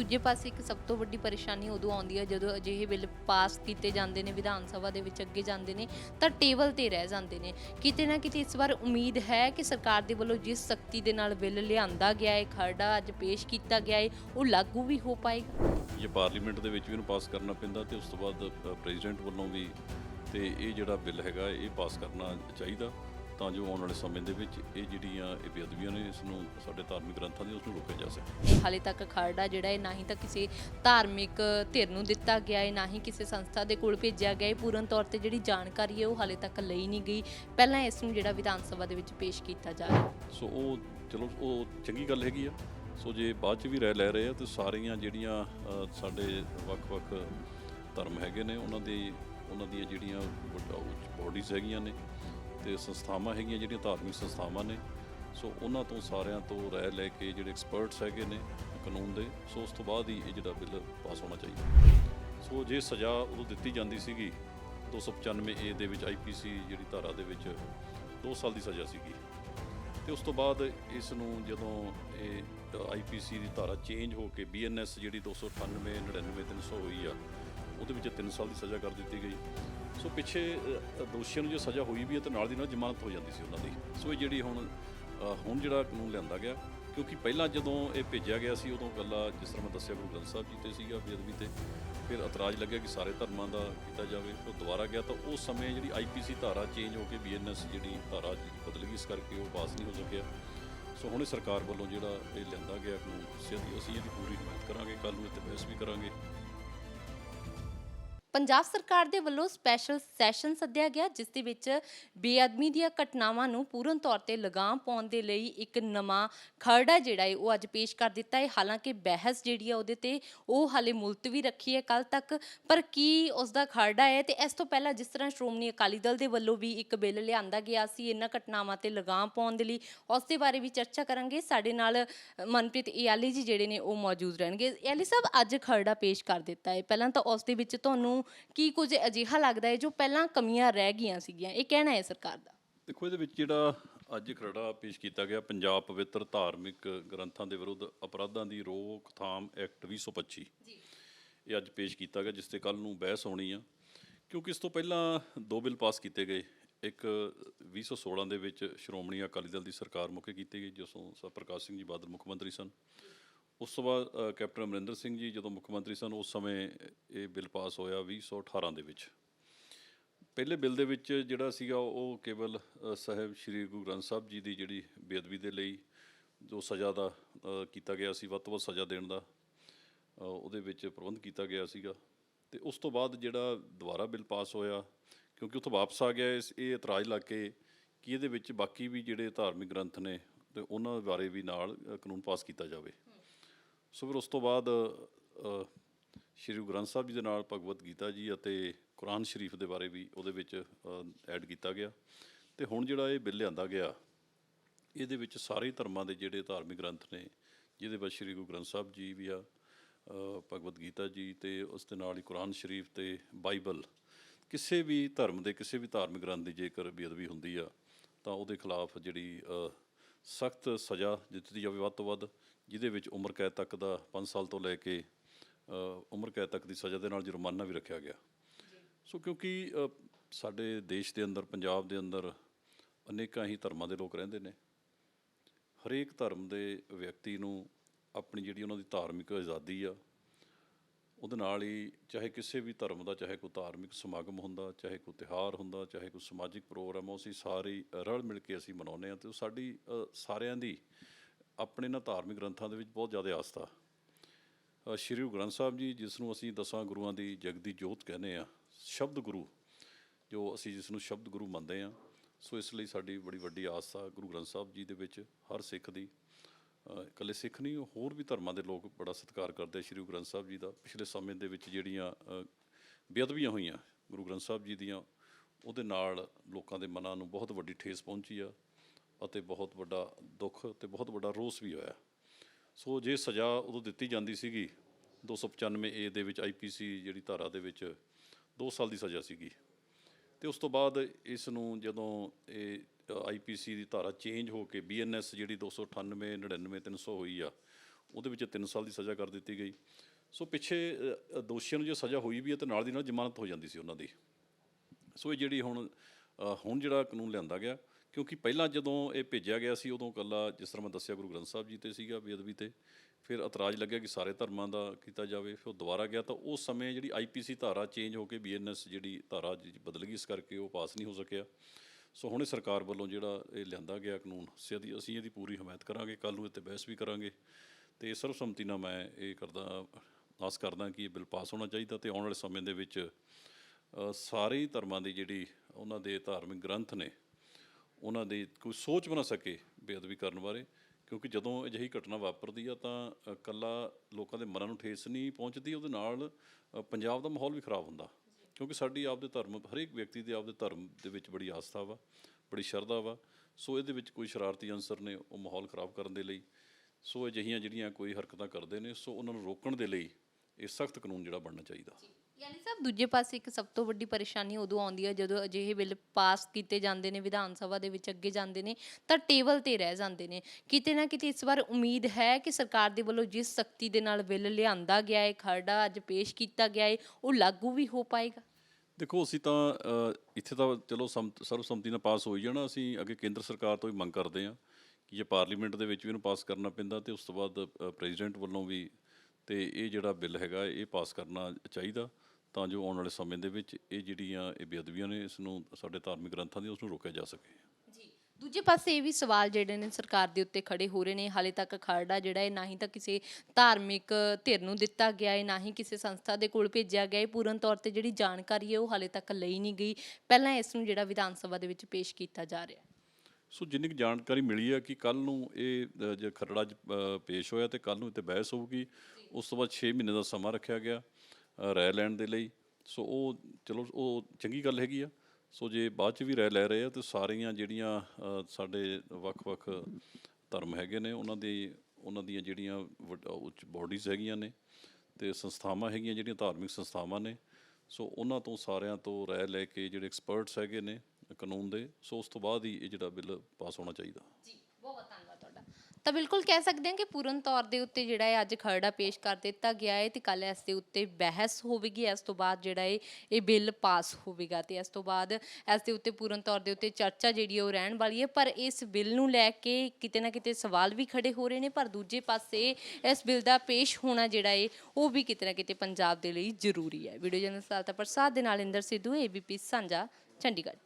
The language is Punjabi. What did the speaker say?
ਦੂਜੇ ਪਾਸੇ ਇੱਕ ਸਭ ਤੋਂ ਵੱਡੀ ਪਰੇਸ਼ਾਨੀ ਉਦੋਂ ਆਉਂਦੀ ਹੈ ਜਦੋਂ ਅਜਿਹੇ ਬਿੱਲ ਪਾਸ ਕੀਤੇ ਜਾਂਦੇ ਨੇ, ਵਿਧਾਨ ਸਭਾ ਦੇ ਵਿੱਚ ਅੱਗੇ ਜਾਂਦੇ ਨੇ, ਤਾਂ ਟੇਬਲ ਤੇ ਰਹਿ ਜਾਂਦੇ ਨੇ। ਕਿਤੇ ਨਾ ਕਿਤੇ ਇਸ ਵਾਰ ਉਮੀਦ ਹੈ ਕਿ ਸਰਕਾਰ ਦੇ ਵੱਲੋਂ ਜਿਸ ਸਖਤੀ ਦੇ ਨਾਲ ਬਿੱਲ ਲਿਆਂਦਾ ਗਿਆ ਹੈ ਖਰੜਾ ਅੱਜ ਪੇਸ਼ ਕੀਤਾ ਗਿਆ ਹੈ ਉਹ ਲਾਗੂ ਵੀ ਹੋ ਪਾਏਗਾ? ਜੇ ਪਾਰਲੀਮੈਂਟ ਦੇ ਵਿੱਚ ਵੀ ਇਹਨੂੰ ਪਾਸ ਕਰਨਾ ਪੈਂਦਾ ਤੇ ਉਸ ਤੋਂ ਬਾਅਦ ਪ੍ਰੈਜ਼ੀਡੈਂਟ ਵੱਲੋਂ ਵੀ ਤੇ ਇਹ ਜਿਹੜਾ ਬਿੱਲ ਹੈਗਾ, ਇਹ ਪਾਸ ਕਰਨਾ ਚਾਹੀਦਾ। ਤਾਂ ਜੋ ਆਉਣ ਵਾਲੇ ਸਮੇਂ ਦੇ ਵਿੱਚ ਇਹ ਜਿਹੜੀਆਂ ਇਹ ਬੇਅਦਬੀਆਂ ਨੇ ਇਸ ਨੂੰ ਸਾਡੇ ਧਾਰਮਿਕ ਗ੍ਰੰਥਾਂ ਦੀ ਉਸ ਨੂੰ ਰੋਕਿਆ ਜਾ ਸਕੇ। ਇਹ ਹਾਲੇ ਤੱਕ ਖਰੜਾ ਜਿਹੜਾ ਹੈ ਨਾ ਹੀ ਤਾਂ ਕਿਸੇ ਧਾਰਮਿਕ ਧਿਰ ਨੂੰ ਦਿੱਤਾ ਗਿਆ ਹੈ ਨਾ ਹੀ ਕਿਸੇ ਸੰਸਥਾ ਦੇ ਕੋਲ ਭੇਜਿਆ ਗਿਆ ਹੈ। ਪੂਰਨ ਤੌਰ ਤੇ ਜਿਹੜੀ ਜਾਣਕਾਰੀ ਹੈ ਉਹ ਹਾਲੇ ਤੱਕ ਲਈ ਨਹੀਂ ਗਈ। ਪਹਿਲਾਂ ਇਸ ਨੂੰ ਜਿਹੜਾ ਵਿਧਾਨ ਸਭਾ ਦੇ ਵਿੱਚ ਪੇਸ਼ ਕੀਤਾ ਜਾ ਰਿਹਾ ਸੋ ਉਹ ਚਲੋ ਉਹ ਚੰਗੀ ਗੱਲ ਹੈਗੀ ਆ। ਸੋ ਜੇ ਬਾਅਦ ਚ ਵੀ ਰਹਿ ਲੈ ਰਹੇ ਆ ਤੇ ਸਾਰੀਆਂ ਜਿਹੜੀਆਂ ਸਾਡੇ ਵੱਖ-ਵੱਖ ਧਰਮ ਹੈਗੇ ਨੇ ਉਹਨਾਂ ਦੀ ਉਹਨਾਂ ਦੀਆਂ ਜਿਹੜੀਆਂ ਬਾਡੀਜ਼ ਹੈਗੀਆਂ ਨੇ ਤੇ ਸੰਸਥਾਵਾਂ ਹੈਗੀਆਂ ਜਿਹੜੀਆਂ ਧਾਰਮਿਕ ਸੰਸਥਾਵਾਂ ਨੇ, ਸੋ ਉਹਨਾਂ ਤੋਂ ਸਾਰਿਆਂ ਤੋਂ ਰਾਏ ਲੈ ਕੇ ਜਿਹੜੇ ਐਕਸਪਰਟਸ ਹੈਗੇ ਨੇ ਕਾਨੂੰਨ ਦੇ, ਸੋ ਉਸ ਤੋਂ ਬਾਅਦ ਹੀ ਇਹ ਜਿਹੜਾ ਬਿੱਲ ਪਾਸ ਹੋਣਾ ਚਾਹੀਦਾ। ਸੋ ਜੇ ਸਜ਼ਾ ਉਦੋਂ ਦਿੱਤੀ ਜਾਂਦੀ ਸੀਗੀ 295 ਏ ਦੇ ਵਿੱਚ ਆਈਪੀਸੀ ਜਿਹੜੀ ਧਾਰਾ ਦੇ ਵਿੱਚ 2 ਸਾਲ ਦੀ ਸਜ਼ਾ ਸੀਗੀ। ਤੇ ਉਸ ਤੋਂ ਬਾਅਦ ਇਸ ਨੂੰ ਜਦੋਂ ਇਹ ਆਈਪੀਸੀ ਦੀ ਧਾਰਾ ਚੇਂਜ ਹੋ ਕੇ ਬੀਐਨਐਸ ਜਿਹੜੀ 298 99 300 ਹੋਈ ਆ ਉਹਦੇ ਵਿੱਚ 3 ਸਾਲ ਦੀ ਸਜ਼ਾ ਕਰ ਦਿੱਤੀ ਗਈ। ਸੋ ਪਿੱਛੇ ਦੋਸ਼ੀਆਂ ਨੂੰ ਜੇ ਸਜ਼ਾ ਹੋਈ ਵੀ ਹੈ ਤੇ ਨਾਲ ਦੀ ਨਾਲ ਜ਼ਮਾਨਤ ਹੋ ਜਾਂਦੀ ਸੀ ਉਹਨਾਂ ਦੀ। ਸੋ ਇਹ ਜਿਹੜੀ ਹੁਣ ਹੁਣ ਜਿਹੜਾ ਕਾਨੂੰਨ ਲਿਆਂਦਾ ਗਿਆ, ਕਿਉਂਕਿ ਪਹਿਲਾਂ ਜਦੋਂ ਇਹ ਭੇਜਿਆ ਗਿਆ ਸੀ, ਉਦੋਂ ਗੱਲਾਂ ਜਿਸ ਤਰ੍ਹਾਂ ਮੈਂ ਦੱਸਿਆ ਗੁਰੂ ਗ੍ਰੰਥ ਸਾਹਿਬ ਜੀ ਤੇ ਸੀਗਾ, ਬੇਅਦਬੀ ਤੇ, ਫਿਰ ਇਤਰਾਜ਼ ਲੱਗਿਆ ਕਿ ਸਾਰੇ ਧਰਮਾਂ ਦਾ ਕੀਤਾ ਜਾਵੇ, ਉਹ ਦੁਬਾਰਾ ਗਿਆ ਤਾਂ ਉਸ ਸਮੇਂ ਜਿਹੜੀ ਆਈਪੀਸੀ ਧਾਰਾ ਚੇਂਜ ਹੋ ਕੇ ਬੀਐਨਐਸ ਜਿਹੜੀ ਧਾਰਾ ਬਦਲ ਗਈ, ਇਸ ਕਰਕੇ ਉਹ ਪਾਸ ਨਹੀਂ ਹੋ ਸਕਿਆ। ਸੋ ਹੁਣ ਸਰਕਾਰ ਵੱਲੋਂ ਜਿਹੜਾ ਇਹ ਲਿਆਂਦਾ ਗਿਆ ਕਾਨੂੰਨ ਸਿੱਧੀ ਅਸੀਂ ਇਹਦੀ ਪੂਰੀ ਹਮਾਇਤ ਕਰਾਂਗੇ ਕੱਲ ਨੂੰ ਇੱਥੇ ਬਹਿਸ ਵੀ ਕਰਾਂਗੇ। ਪੰਜਾਬ ਸਰਕਾਰ ਦੇ ਵੱਲੋਂ ਸਪੈਸ਼ਲ ਸੈਸ਼ਨ ਸੱਦਿਆ ਗਿਆ ਜਿਸ ਦੇ ਵਿੱਚ ਬੇਅਦਮੀ ਦੀਆਂ ਘਟਨਾਵਾਂ ਨੂੰ ਪੂਰਨ ਤੌਰ ਤੇ ਲਗਾਮ ਪਾਉਣ ਦੇ ਲਈ ਇੱਕ ਨਵਾਂ ਖਰੜਾ ਜਿਹੜਾ ਹੈ ਉਹ ਅੱਜ ਪੇਸ਼ ਕਰ ਦਿੱਤਾ ਹੈ। ਹਾਲਾਂਕਿ ਬਹਿਸ ਜਿਹੜੀ ਹੈ ਉਹਦੇ ਤੇ ਉਹ ਹਾਲੇ ਮੁਲਤਵੀ ਰੱਖੀ ਹੈ ਕੱਲ ਤੱਕ ਪਰ ਕੀ ਉਸ ਦਾ ਖਰੜਾ ਹੈ? ਤੇ ਇਸ ਤੋਂ ਪਹਿਲਾਂ ਜਿਸ ਤਰ੍ਹਾਂ ਸ਼੍ਰੋਮਣੀ ਅਕਾਲੀ ਦਲ ਦੇ ਵੱਲੋਂ ਵੀ ਇੱਕ ਬਿੱਲ ਲਿਆਂਦਾ ਗਿਆ ਸੀ ਇਹਨਾਂ ਘਟਨਾਵਾਂ ਤੇ ਲਗਾਮ ਪਾਉਣ ਦੇ ਲਈ ਉਸ ਦੇ ਬਾਰੇ ਵੀ ਚਰਚਾ ਕਰਾਂਗੇ। ਸਾਡੇ ਨਾਲ ਅ, ਮਨਪ੍ਰੀਤ ਇਆਲੀ ਜੀ ਜਿਹੜੇ ਨੇ ਉਹ ਮੌਜੂਦ ਰਹਿਣਗੇ। ਇਆਲੀ ਸਾਹਿਬ ਅੱਜ ਖਰੜਾ ਪੇਸ਼ ਕਰ ਦਿੱਤਾ ਹੈ। ਪਹਿਲਾਂ ਤਾਂ ਉਸ ਦੇ ਵਿੱਚ ਤੁਹਾਨੂੰ ਕੀ ਕੁਝ ਅਜਿਹਾ ਲੱਗਦਾ ਹੈ ਜੋ ਪਹਿਲਾਂ ਕਮੀਆਂ ਰਹਿ ਗਈਆਂ ਸੀਗੀਆਂ? ਇਹ ਕਹਿਣਾ ਹੈ ਸਰਕਾਰ ਦਾ। ਦੇਖੋ ਇਹਦੇ ਵਿੱਚ ਜਿਹੜਾ ਅੱਜ ਖਰੜਾ ਪੇਸ਼ ਕੀਤਾ ਗਿਆ ਪੰਜਾਬ ਪਵਿੱਤਰ ਧਾਰਮਿਕ ਗ੍ਰੰਥਾਂ ਦੇ ਵਿਰੁੱਧ ਅਪਰਾਧਾਂ ਦੀ ਰੋਕਥਾਮ ਐਕਟ 2025 ਜੀ। ਇਹ ਅੱਜ ਪੇਸ਼ ਕੀਤਾ ਗਿਆ ਜਿਸ ਤੇ ਕੱਲ ਨੂੰ ਬਹਿਸ ਹੋਣੀ ਆ। ਕਿਉਂਕਿ ਇਸ ਤੋਂ ਪਹਿਲਾਂ ਦੋ ਬਿੱਲ ਪਾਸ ਕੀਤੇ ਗਏ। ਇੱਕ 2016 ਦੇ ਵਿੱਚ ਸ਼੍ਰੋਮਣੀ ਅਕਾਲੀ ਦਲ ਦੀ ਸਰਕਾਰ ਮੁਖੇ ਕੀਤੀ ਗਈ ਜਿਸੋਂ ਸਰ ਪ੍ਰਕਾਸ਼ ਸਿੰਘ ਜੀ ਬਾਦਲ ਮੁੱਖ ਮੰਤਰੀ ਸਨ। ਉਸ ਤੋਂ ਬਾਅਦ ਕੈਪਟਨ ਅਮਰਿੰਦਰ ਸਿੰਘ ਜੀ ਜਦੋਂ ਮੁੱਖ ਮੰਤਰੀ ਸਨ ਉਸ ਸਮੇਂ ਇਹ ਬਿੱਲ ਪਾਸ ਹੋਇਆ 2018 ਦੇ ਵਿੱਚ। ਪਹਿਲੇ ਬਿੱਲ ਦੇ ਵਿੱਚ ਜਿਹੜਾ ਸੀਗਾ ਉਹ ਕੇਵਲ ਅ, ਸਾਹਿਬ ਸ੍ਰੀ ਗੁਰੂ ਗ੍ਰੰਥ ਸਾਹਿਬ ਜੀ ਦੀ ਜਿਹੜੀ ਬੇਅਦਬੀ ਦੇ ਲਈ ਜੋ ਸਜ਼ਾ ਦਾ ਕੀਤਾ ਗਿਆ ਸੀ ਵੱਧ ਤੋਂ ਵੱਧ ਸਜ਼ਾ ਦੇਣ ਦਾ ਉਹਦੇ ਵਿੱਚ ਪ੍ਰਬੰਧ ਕੀਤਾ ਗਿਆ ਸੀਗਾ। ਤੇ ਉਸ ਤੋਂ ਬਾਅਦ ਜਿਹੜਾ ਦੁਬਾਰਾ ਬਿੱਲ ਪਾਸ ਹੋਇਆ ਕਿਉਂਕਿ ਉੱਥੋਂ ਵਾਪਸ ਆ ਗਿਆ ਇਸ ਇਹ ਇਤਰਾਜ਼ ਲਾ ਕੇ ਕਿ ਇਹਦੇ ਵਿੱਚ ਬਾਕੀ ਵੀ ਜਿਹੜੇ ਧਾਰਮਿਕ ਗ੍ਰੰਥ ਨੇ ਤੇ ਉਹਨਾਂ ਬਾਰੇ ਵੀ ਨਾਲ ਕਾਨੂੰਨ ਪਾਸ ਕੀਤਾ ਜਾਵੇ। ਸੋ ਫਿਰ ਉਸ ਤੋਂ ਬਾਅਦ ਸ਼੍ਰੀ ਗੁਰੂ ਗ੍ਰੰਥ ਸਾਹਿਬ ਜੀ ਦੇ ਨਾਲ ਭਗਵਤ ਗੀਤਾ ਜੀ ਅਤੇ ਕੁਰਾਨ ਸ਼ਰੀਫ ਦੇ ਬਾਰੇ ਵੀ ਉਹਦੇ ਵਿੱਚ ਐਡ ਕੀਤਾ ਗਿਆ। ਤੇ ਹੁਣ ਜਿਹੜਾ ਇਹ ਬਿੱਲ ਲਿਆਂਦਾ ਗਿਆ, ਇਹਦੇ ਵਿੱਚ ਸਾਰੇ ਧਰਮਾਂ ਦੇ ਜਿਹੜੇ ਧਾਰਮਿਕ ਗ੍ਰੰਥ ਨੇ, ਜਿਹਦੇ ਵਿੱਚ ਸ਼੍ਰੀ ਗੁਰੂ ਗ੍ਰੰਥ ਸਾਹਿਬ ਜੀ ਵੀ ਆ ਭਗਵਤ ਗੀਤਾ ਜੀ ਤੇ ਉਸ ਦੇ ਨਾਲ ਹੀ ਕੁਰਾਨ ਸ਼ਰੀਫ ਤੇ ਬਾਈਬਲ, ਕਿਸੇ ਵੀ ਧਰਮ ਦੇ, ਕਿਸੇ ਵੀ ਧਾਰਮਿਕ ਗ੍ਰੰਥ ਦੀ ਜੇਕਰ ਬੇਅਦਬੀ ਹੁੰਦੀ ਆ, ਤਾਂ ਉਹਦੇ ਖਿਲਾਫ ਜਿਹੜੀ ਸਖਤ ਸਜ਼ਾ ਦਿੱਤੀ ਜਾਵੇ ਵੱਧ ਤੋਂ ਵੱਧ। ਜਿਹਦੇ ਵਿੱਚ ਉਮਰ ਕੈਦ ਤੱਕ ਦਾ 5 ਸਾਲ ਤੋਂ ਲੈ ਕੇ ਉਮਰ ਕੈਦ ਤੱਕ ਦੀ ਸਜ਼ਾ ਦੇ ਨਾਲ ਜੁਰਮਾਨਾ ਵੀ ਰੱਖਿਆ ਗਿਆ। ਸੋ ਕਿਉਂਕਿ ਸਾਡੇ ਦੇਸ਼ ਦੇ ਅੰਦਰ, ਪੰਜਾਬ ਦੇ ਅੰਦਰ ਅਨੇਕਾਂ ਹੀ ਧਰਮਾਂ ਦੇ ਲੋਕ ਰਹਿੰਦੇ ਨੇ। ਹਰੇਕ ਧਰਮ ਦੇ ਵਿਅਕਤੀ ਨੂੰ ਆਪਣੀ ਜਿਹੜੀ ਉਹਨਾਂ ਦੀ ਧਾਰਮਿਕ ਆਜ਼ਾਦੀ ਆ, ਉਹਦੇ ਨਾਲ ਹੀ ਚਾਹੇ ਕਿਸੇ ਵੀ ਧਰਮ ਦਾ, ਚਾਹੇ ਕੋਈ ਧਾਰਮਿਕ ਸਮਾਗਮ ਹੁੰਦਾ, ਚਾਹੇ ਕੋਈ ਤਿਉਹਾਰ ਹੁੰਦਾ, ਚਾਹੇ ਕੋਈ ਸਮਾਜਿਕ ਪ੍ਰੋਗਰਾਮ, ਉਹ ਅਸੀਂ ਸਾਰੇ ਰਲ ਮਿਲ ਕੇ ਅਸੀਂ ਮਨਾਉਂਦੇ ਹਾਂ ਤੇ ਉਹ ਸਾਡੀ ਸਾਰਿਆਂ ਦੀ ਆਪਣੇ ਨਾ ਧਾਰਮਿਕ ਗ੍ਰੰਥਾਂ ਦੇ ਵਿੱਚ ਬਹੁਤ ਜ਼ਿਆਦਾ ਆਸਥਾ ਸ਼੍ਰੀ ਗੁਰੂ ਗ੍ਰੰਥ ਸਾਹਿਬ ਜੀ, ਜਿਸ ਨੂੰ ਅਸੀਂ ਦਸਾਂ ਗੁਰੂਆਂ ਦੀ ਜਗਦੀ ਜੋਤ ਕਹਿੰਦੇ ਆ, ਸ਼ਬਦ ਗੁਰੂ, ਜੋ ਅਸੀਂ ਜਿਸ ਨੂੰ ਸ਼ਬਦ ਗੁਰੂ ਮੰਨਦੇ ਆ, ਸੋ ਇਸ ਲਈ ਸਾਡੀ ਬੜੀ ਵੱਡੀ ਆਸਥਾ ਗੁਰੂ ਗ੍ਰੰਥ ਸਾਹਿਬ ਜੀ ਦੇ ਵਿੱਚ, ਹਰ ਸਿੱਖ ਦੀ। ਇਕੱਲੇ ਸਿੱਖ ਨਹੀਂ ਹੋਰ ਵੀ ਧਰਮਾਂ ਦੇ ਲੋਕ ਬੜਾ ਸਤਿਕਾਰ ਕਰਦੇ ਸ਼੍ਰੀ ਗੁਰੂ ਗ੍ਰੰਥ ਸਾਹਿਬ ਜੀ ਦਾ। ਪਿਛਲੇ ਸਮੇਂ ਦੇ ਵਿੱਚ ਜਿਹੜੀਆਂ ਬੇਅਦਬੀਆਂ ਹੋਈਆਂ ਗੁਰੂ ਗ੍ਰੰਥ ਸਾਹਿਬ ਜੀ ਦੀਆਂ, ਉਹਦੇ ਨਾਲ ਲੋਕਾਂ ਦੇ ਮਨਾਂ ਨੂੰ ਬਹੁਤ ਵੱਡੀ ਠੇਸ ਪਹੁੰਚੀ ਆ। ਅਤੇ ਬਹੁਤ ਵੱਡਾ ਦੁੱਖ ਤੇ ਬਹੁਤ ਵੱਡਾ ਰੋਸ ਵੀ ਹੋਇਆ। ਸੋ ਜੇ ਸਜ਼ਾ ਉਦੋਂ ਦਿੱਤੀ ਜਾਂਦੀ ਸੀਗੀ 295 ਏ ਦੇ ਵਿੱਚ ਆਈਪੀਸੀ ਜਿਹੜੀ ਧਾਰਾ ਦੇ ਵਿੱਚ 2 ਸਾਲ ਦੀ ਸਜ਼ਾ ਸੀਗੀ। ਤੇ ਉਸ ਤੋਂ ਬਾਅਦ ਇਸ ਨੂੰ ਜਦੋਂ ਇਹ ਆਈਪੀਸੀ ਦੀ ਧਾਰਾ ਚੇਂਜ ਹੋ ਕੇ ਬੀਐਨਐਸ ਜਿਹੜੀ 298 99 300 ਹੋਈ ਆ, ਉਹਦੇ ਵਿੱਚ 3 ਸਾਲ ਦੀ ਸਜ਼ਾ ਕਰ ਦਿੱਤੀ ਗਈ। ਸੋ ਪਿੱਛੇ ਦੋਸ਼ੀਆਂ ਨੂੰ ਜੇ ਸਜ਼ਾ ਹੋਈ ਵੀ ਹੈ ਤੇ ਨਾਲ ਦੀ ਨਾਲ ਜ਼ਮਾਨਤ ਹੋ ਜਾਂਦੀ ਸੀ ਉਹਨਾਂ ਦੀ। ਸੋ ਇਹ ਜਿਹੜੀ ਹੁਣ ਹੁਣ ਜਿਹੜਾ ਕਾਨੂੰਨ ਲਿਆਂਦਾ ਗਿਆ ਕਿਉਂਕਿ ਪਹਿਲਾਂ ਜਦੋਂ ਇਹ ਭੇਜਿਆ ਗਿਆ ਸੀ, ਉਦੋਂ ਕੱਲਾ ਜਿਸ ਤਰ੍ਹਾਂ ਮੈਂ ਦੱਸਿਆ ਗੁਰੂ ਗ੍ਰੰਥ ਸਾਹਿਬ ਜੀ ਤੇ ਸੀਗਾ ਬੇਅਦਬੀ ਤੇ, ਫਿਰ ਇਤਰਾਜ਼ ਲੱਗਿਆ ਕਿ ਸਾਰੇ ਧਰਮਾਂ ਦਾ ਕੀਤਾ ਜਾਵੇ, ਫਿਰ ਉਹ ਦੁਬਾਰਾ ਗਿਆ ਤਾਂ ਉਸ ਸਮੇਂ ਜਿਹੜੀ ਆਈਪੀਸੀ ਧਾਰਾ ਚੇਂਜ ਹੋ ਕੇ ਬੀਐਨਐਸ ਜਿਹੜੀ ਧਾਰਾ ਜੀ ਬਦਲ ਗਈ, ਇਸ ਕਰਕੇ ਉਹ ਪਾਸ ਨਹੀਂ ਹੋ ਸਕਿਆ। ਸੋ ਹੁਣੇ ਸਰਕਾਰ ਵੱਲੋਂ ਜਿਹੜਾ ਇਹ ਲਿਆਂਦਾ ਗਿਆ ਕਾਨੂੰਨ ਸੇ ਦੀ ਅਸੀਂ ਇਹਦੀ ਪੂਰੀ ਹਮਾਇਤ ਕਰਾਂਗੇ ਕੱਲ ਨੂੰ ਇਹ 'ਤੇ ਬਹਿਸ ਵੀ ਕਰਾਂਗੇ। ਤੇ ਸਰਬਸੰਮਤੀ ਨਾਲ ਮੈਂ ਇਹ ਕਰਦਾ, ਆਸ ਕਰਦਾ ਕਿ ਇਹ ਬਿੱਲ ਪਾਸ ਹੋਣਾ ਚਾਹੀਦਾ ਤੇ ਆਉਣ ਵਾਲੇ ਸਮੇਂ ਦੇ ਵਿੱਚ ਸਾਰੇ ਹੀ ਧਰਮਾਂ ਦੀ ਜਿਹੜੀ ਉਹਨਾਂ ਦੇ ਧਾਰਮਿਕ ਗ੍ਰੰਥ ਨੇ ਉਹਨਾਂ ਦੀ ਕੋਈ ਸੋਚ ਬਣਾ ਸਕੇ ਬੇਅਦਬੀ ਕਰਨ ਬਾਰੇ ਕਿਉਂਕਿ ਜਦੋਂ ਅਜਿਹੀ ਘਟਨਾ ਵਾਪਰਦੀ ਆ ਤਾਂ ਅ, ਇਕੱਲਾ ਲੋਕਾਂ ਦੇ ਮਨਾਂ ਨੂੰ ਠੇਸ ਨਹੀਂ ਪਹੁੰਚਦੀ ਉਹਦੇ ਨਾਲ ਪੰਜਾਬ ਦਾ ਮਾਹੌਲ ਵੀ ਖਰਾਬ ਹੁੰਦਾ। ਕਿਉਂਕਿ ਸਾਡੀ ਆਪਦੇ ਧਰਮ ਹਰੇਕ ਵਿਅਕਤੀ ਦੇ ਆਪਦੇ ਧਰਮ ਦੇ ਵਿੱਚ ਬੜੀ ਆਸਥਾ ਵਾ ਬੜੀ ਸ਼ਰਧਾ ਵਾ ਸੋ ਇਹਦੇ ਵਿੱਚ ਕੋਈ ਸ਼ਰਾਰਤੀ ਅੰਸਰ ਨੇ ਉਹ ਮਾਹੌਲ ਖਰਾਬ ਕਰਨ ਦੇ ਲਈ ਸੋ ਅਜਿਹੀਆਂ ਜਿਹੜੀਆਂ ਕੋਈ ਹਰਕਤਾਂ ਕਰਦੇ ਨੇ ਸੋ ਉਹਨਾਂ ਨੂੰ ਰੋਕਣ ਦੇ ਲਈ ਇਹ ਸਖਤ ਕਾਨੂੰਨ ਜਿਹੜਾ ਬਣਨਾ ਚਾਹੀਦਾ। ਯਾਨੀ ਸਾਹਿਬ ਦੂਜੇ ਪਾਸੇ ਇੱਕ ਸਭ ਤੋਂ ਵੱਡੀ ਪਰੇਸ਼ਾਨੀ ਉਦੋਂ ਆਉਂਦੀ ਹੈ ਜਦੋਂ ਅਜਿਹੇ ਬਿੱਲ ਪਾਸ ਕੀਤੇ ਜਾਂਦੇ ਨੇ, ਵਿਧਾਨ ਸਭਾ ਦੇ ਵਿੱਚ ਅੱਗੇ ਜਾਂਦੇ ਨੇ, ਤਾਂ ਟੇਬਲ ਤੇ ਰਹਿ ਜਾਂਦੇ ਨੇ। ਕਿਤੇ ਨਾ ਕਿਤੇ ਇਸ ਵਾਰ ਉਮੀਦ ਹੈ ਕਿ ਸਰਕਾਰ ਦੇ ਵੱਲੋਂ ਜਿਸ ਸਖਤੀ ਦੇ ਨਾਲ ਬਿੱਲ ਲਿਆਂਦਾ ਗਿਆ ਹੈ ਖਰੜਾ ਅੱਜ ਪੇਸ਼ ਕੀਤਾ ਗਿਆ ਹੈ ਉਹ ਲਾਗੂ ਵੀ ਹੋ ਪਾਏਗਾ? ਦੇਖੋ, ਅਸੀਂ ਤਾਂ ਇੱਥੇ ਤਾਂ ਚਲੋ ਸੰਮ- ਸਰਬਸੰਮਤੀ ਨਾਲ ਪਾਸ ਹੋਈ ਜਾਣਾ, ਅਸੀਂ ਅੱਗੇ ਕੇਂਦਰ ਸਰਕਾਰ ਤੋਂ ਵੀ ਮੰਗ ਕਰਦੇ ਹਾਂ ਕਿ ਜੇ ਪਾਰਲੀਮੈਂਟ ਦੇ ਵਿੱਚ ਵੀ ਇਹਨੂੰ ਪਾਸ ਕਰਨਾ ਪੈਂਦਾ ਤੇ ਉਸ ਤੋਂ ਬਾਅਦ ਪ੍ਰੈਜ਼ੀਡੈਂਟ ਵੱਲੋਂ ਵੀ ਤੇ ਇਹ ਜਿਹੜਾ ਬਿੱਲ ਹੈਗਾ ਇਹ ਪਾਸ ਕਰਨਾ ਚਾਹੀਦਾ। ਤਾਂ ਜੋ ਆਉਣ ਵਾਲੇ ਸਮੇਂ ਦੇ ਵਿੱਚ ਇਹ ਜਿਹੜੀਆਂ ਇਹ ਬੇਅਦਬੀਆਂ ਨੇ ਇਸ ਨੂੰ ਸਾਡੇ ਧਾਰਮਿਕ ਗ੍ਰੰਥਾਂ ਦੀ ਉਸ ਨੂੰ ਰੋਕਿਆ ਜਾ ਸਕੇ। ਜੀ। ਦੂਜੇ ਪਾਸੇ ਇਹ ਵੀ ਸਵਾਲ ਜਿਹੜੇ ਨੇ ਸਰਕਾਰ ਦੇ ਉੱਤੇ ਖੜੇ ਹੋ ਰਹੇ ਨੇ ਹਾਲੇ ਤੱਕ ਖਰੜਾ ਜਿਹੜਾ ਹੈ ਨਾ ਹੀ ਤਾਂ ਕਿਸੇ ਧਾਰਮਿਕ ਧਿਰ ਨੂੰ ਦਿੱਤਾ ਗਿਆ ਹੈ ਨਾ ਹੀ ਕਿਸੇ ਸੰਸਥਾ ਦੇ ਕੋਲ ਭੇਜਿਆ ਗਿਆ ਹੈ ਪੂਰਨ ਤੌਰ ਤੇ ਜਿਹੜੀ ਜਾਣਕਾਰੀ ਹੈ ਉਹ ਹਾਲੇ ਤੱਕ ਲਈ ਨਹੀਂ ਗਈ। ਪਹਿਲਾਂ ਇਸ ਨੂੰ ਜਿਹੜਾ ਵਿਧਾਨ ਸਭਾ ਦੇ ਵਿੱਚ ਪੇਸ਼ ਕੀਤਾ ਜਾ ਰਿਹਾ। ਹੈ ਸੋ ਜਿੰਨੀ ਕੁ ਜਾਣਕਾਰੀ ਮਿਲੀ ਹੈ ਕਿ ਕੱਲ ਨੂੰ ਇਹ ਜੇ ਖਰੜਾ ਪੇਸ਼ ਹੋਇਆ ਤੇ ਕੱਲ ਨੂੰ ਇੱਥੇ ਬਹਿਸ ਹੋਊਗੀ। ਉਸ ਤੋਂ ਬਾਅਦ 6 ਮਹੀਨੇ ਦਾ ਸਮਾਂ ਰੱਖਿਆ ਗਿਆ। ਅ, ਲੈਣ ਦੇ ਲਈ। ਸੋ ਉਹ ਚਲੋ ਉਹ ਚੰਗੀ ਗੱਲ ਹੈਗੀ ਆ। ਸੋ ਜੇ ਬਾਅਦ ਚ ਵੀ ਰਾਏ ਲੈ ਰਹੇ ਆ ਤੇ ਸਾਰੀਆਂ ਜਿਹੜੀਆਂ ਸਾਡੇ ਵੱਖ-ਵੱਖ ਧਰਮ ਹੈਗੇ ਨੇ ਉਹਨਾਂ ਦੇ ਉਹਨਾਂ ਦੀਆਂ ਜਿਹੜੀਆਂ ਵੱਡ- ਉੱਚ ਬਾਡੀਜ਼ ਹੈਗੀਆਂ ਨੇ ਤੇ ਸੰਸਥਾਵਾਂ ਹੈਗੀਆਂ ਜਿਹੜੀਆਂ ਧਾਰਮਿਕ ਸੰਸਥਾਵਾਂ ਨੇ ਸੋ ਉਹਨਾਂ ਤੋਂ ਸਾਰਿਆਂ ਤੋਂ ਰਾਏ ਲੈ ਕੇ ਜਿਹੜੇ ਐਕਸਪਰਟਸ ਹੈਗੇ ਨੇ ਕਾਨੂੰਨ ਦੇ ਸੋ ਉਸ ਤੋਂ ਬਾਅਦ ਹੀ ਇਹ ਜਿਹੜਾ ਬਿੱਲ ਪਾਸ ਹੋਣਾ ਚਾਹੀਦਾ। ਜੀ। ਤਾਂ ਬਿਲਕੁਲ ਕਹਿ ਸਕਦੇ ਹਾਂ ਕਿ ਪੂਰਨ ਤੌਰ ਦੇ ਉੱਤੇ ਜਿਹੜਾ ਹੈ ਅੱਜ ਖਰੜਾ ਪੇਸ਼ ਕਰ ਦਿੱਤਾ ਗਿਆ ਹੈ ਤੇ ਕੱਲ ਇਸ ਦੇ ਉੱਤੇ ਬਹਿਸ ਹੋਵੇਗੀ, ਇਸ ਤੋਂ ਬਾਅਦ ਜਿਹੜਾ ਹੈ ਇਹ ਬਿੱਲ ਪਾਸ ਹੋਵੇਗਾ ਤੇ ਇਸ ਤੋਂ ਬਾਅਦ ਇਸ ਦੇ ਉੱਤੇ ਪੂਰਨ ਤੌਰ ਦੇ ਉੱਤੇ ਚਰਚਾ ਜਿਹੜੀ ਹੈ ਉਹ ਰਹਿਣ ਵਾਲੀ ਹੈ। ਪਰ ਇਸ ਬਿੱਲ ਨੂੰ ਲੈ ਕੇ ਕਿਤੇ ਨਾ ਕਿਤੇ ਸਵਾਲ ਵੀ ਖੜੇ ਹੋ ਰਹੇ ਨੇ, ਪਰ ਦੂਜੇ ਪਾਸੇ ਇਸ ਬਿੱਲ ਦਾ ਪੇਸ਼ ਹੋਣਾ ਜਿਹੜਾ ਹੈ ਉਹ ਵੀ ਕਿਤੇ ਨਾ ਕਿਤੇ ਪੰਜਾਬ ਦੇ ਲਈ ਜ਼ਰੂਰੀ ਹੈ। ਵੀਡੀਓ ਜਨਰਲ ਸਾਲਤਾ ਪ੍ਰਸਾਦ ਦੇ ਨਾਲ ਇੰਦਰ ਸਿੱਧੂ ਏਬੀਪੀ ਸਾਂਝਾ, ਚੰਡੀਗੜ੍ਹ।